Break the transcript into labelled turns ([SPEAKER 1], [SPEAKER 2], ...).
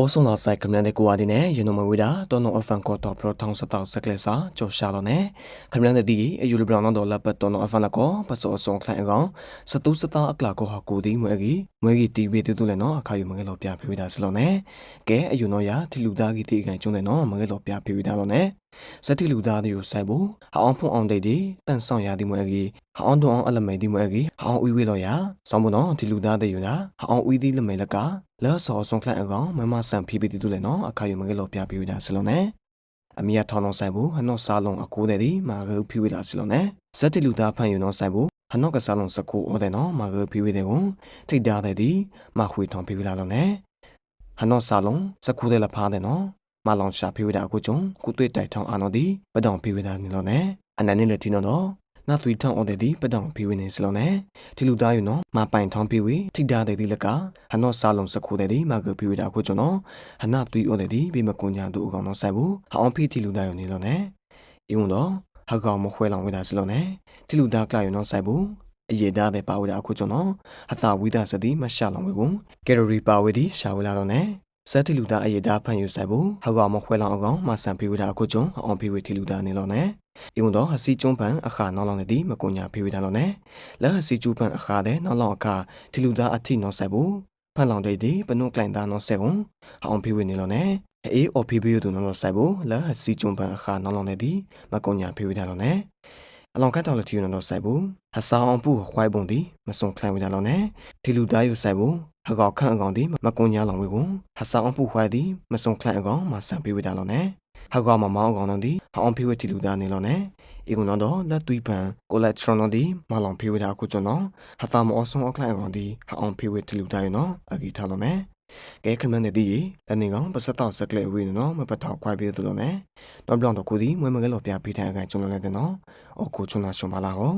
[SPEAKER 1] အိုဆွန်လာဆိုင်ကမြန်တဲ့ကိုအဒီနဲ့ရနမဝေတာတော်တော်အဖန်ကောတော်ပရောထောင်းစတောက်စက်ကလစာကျော်ရှာတော့နဲ့ကမြန်တဲ့ဒီအယူလဘရန်ဒေါ်လာပတ်တော်တော်အဖန်လကောပစောအစုံခလိုင်ကောင်စတူးစတာအကလာကောဟာကိုဒီမွဲကြီးမွဲကြီးတီဝေတူတူလည်းနော်အခါယူမငဲလောပြဖေးဝေတာစလုံးနဲ့ကဲအယူနော်ရထီလူသားကြီးတီအကန်ကျုံးတယ်နော်မငဲလောပြဖေးဝေတာတော့နဲ့ဇတိလူသားတွေကိုဆိုင်ဖို့ဟောင်းဖုံအောင်တိတ်ဒီတန်ဆောင်ရသည်မွဲကြီးဟောင်းတုံအောင်အလမိတ်ဒီမွဲကြီးဟောင်းဦးဝေလော်ရဆောင်းမနော်ဒီလူသားတွေယူတာဟောင်းဦးဒီလမိတ်လကလော်ဆော်ဆွန်ခလန်အကောင်မမဆန်ဖီပီတီတူလည်းနော်အခါယူမကလော်ပြပြယူတာစလုံးနဲ့အမေရထောင်းလုံးဆိုင်ဖို့ဟနော့စားလုံးအကိုးတဲ့ဒီမာဂူဖီဝေလာစလုံးနဲ့ဇတိလူသားဖန်ယူနော်ဆိုင်ဖို့ဟနော့ကစားလုံးစကူအော်တဲ့နော်မာဂူဖီဝေတဲ့ကိုထိတ်တာတဲ့ဒီမခွေထောင်းဖီဝေလာလုံးနဲ့ဟနော့စားလုံးစကူတဲ့လဖားတဲ့နော် မလောင်ရှာဖိဝေတာကိုကြုံကုတွေ့တိုက်ထောင်းအာနော်ဒီပဒေါင်ဖိဝေတာနေလို့နဲ့အနန်နဲ့လက်တီနော်တော့နာသွေထောင်းအော်တဲ့ဒီပဒေါင်ဖိဝေနေစလုံးနဲ့ဒီလူသားယူနော်မပိုင်ထောင်းဖိဝေထိတာတဲ့ဒီလကဟနော့စားလုံးစကူတဲ့ဒီမာဂုဖိဝေတာကိုကြုံနော်ဟနာသွေအော်တဲ့ဒီဘေမကွန်ညာတို့အကောင်နော်ဆိုင်ဘူးဟောင်းဖိတီလူသားယူနေလို့နဲ့အင်းတော့ဟကောင်မခွဲလောင်ဝေတာစလုံးနဲ့ဒီလူသားကလာယူနော်ဆိုင်ဘူးအရေးသားတဲ့ပါဝေတာအခုကျွန်တော်အသာဝိဒစတိမရှာလောင်ဝေကိုကယ်လရီပါဝေဒီရှာဝေလာတော့ ਨੇ ဇက်တီလူသားအရေးဒါဖန်ယူဆိုင်ဘူးဟောက်ကောင်မခွဲလောင်အကောင်မဆန်ဖေဝဒါကိုကျွန်းအောင်ဖေဝတီလူသားနေလောနဲ့ဤဝန်တော်ဟစီကျွန်းပန်အခါနောက်လောင်တဲ့ဒီမကုညာဖေဝဒါလောနဲ့လက်ဟစီကျူပန်အခါတဲ့နောက်လောင်အခါတီလူသားအထိနော်ဆိုင်ဘူးဖန်လောင်တဲ့ဒီပနုကလန်သားနော်ဆိုင်ဝန်အောင်ဖေဝနေလောနဲ့အေးအော်ဖေဝယူသူနော်လောဆိုင်ဘူးလက်ဟစီကျွန်းပန်အခါနောက်လောင်တဲ့ဒီမကုညာဖေဝဒါလောနဲ့အလောင်ကတ်တော်လူတီနော်လောဆိုင်ဘူးဟဆောင်းပူခွိုင်ပုံဒီမစုံခလန်ဝဒါလောနဲ့တီလူသားယူဆိုင်ဘူး ဟကောက်ခန့်အကောင်ဒီမကွန်ညာလောင်ဝေကိုဟဆောင်အောင်ပူခွိုင်းဒီမစုံခလိုင်အကောင်မဆန်ပေးဝေတာလောနဲ့ဟကောက်မမောင်းအကောင်တော့ဒီဟအောင်ဖေးဝေတီလူသားနေလောနဲ့ဤကုနော်တော့လက်သွီးပန်ကိုလက်ထရွန်နော်ဒီမလောင်ဖေးဝေတာအခုကျွန်တော်ဟသာမအောဆုံအခလိုင်အကောင်ဒီဟအောင်ဖေးဝေတီလူသားယူနော်အဂီထားလောနဲ့ကဲခမန်တဲ့ဒီတနေကောင်ပစတောက်စကလေဝေနော်မပတ်တော့ခွိုင်းပြီးသူလို့နဲ့တော့ပြောင်းတော့ကိုဒီမွေးမကလေးပြပေးတဲ့အကန်ကျွန်တော်လည်းတဲ့နော်အခုကျွန်တော်ရှင်ပါလာဟော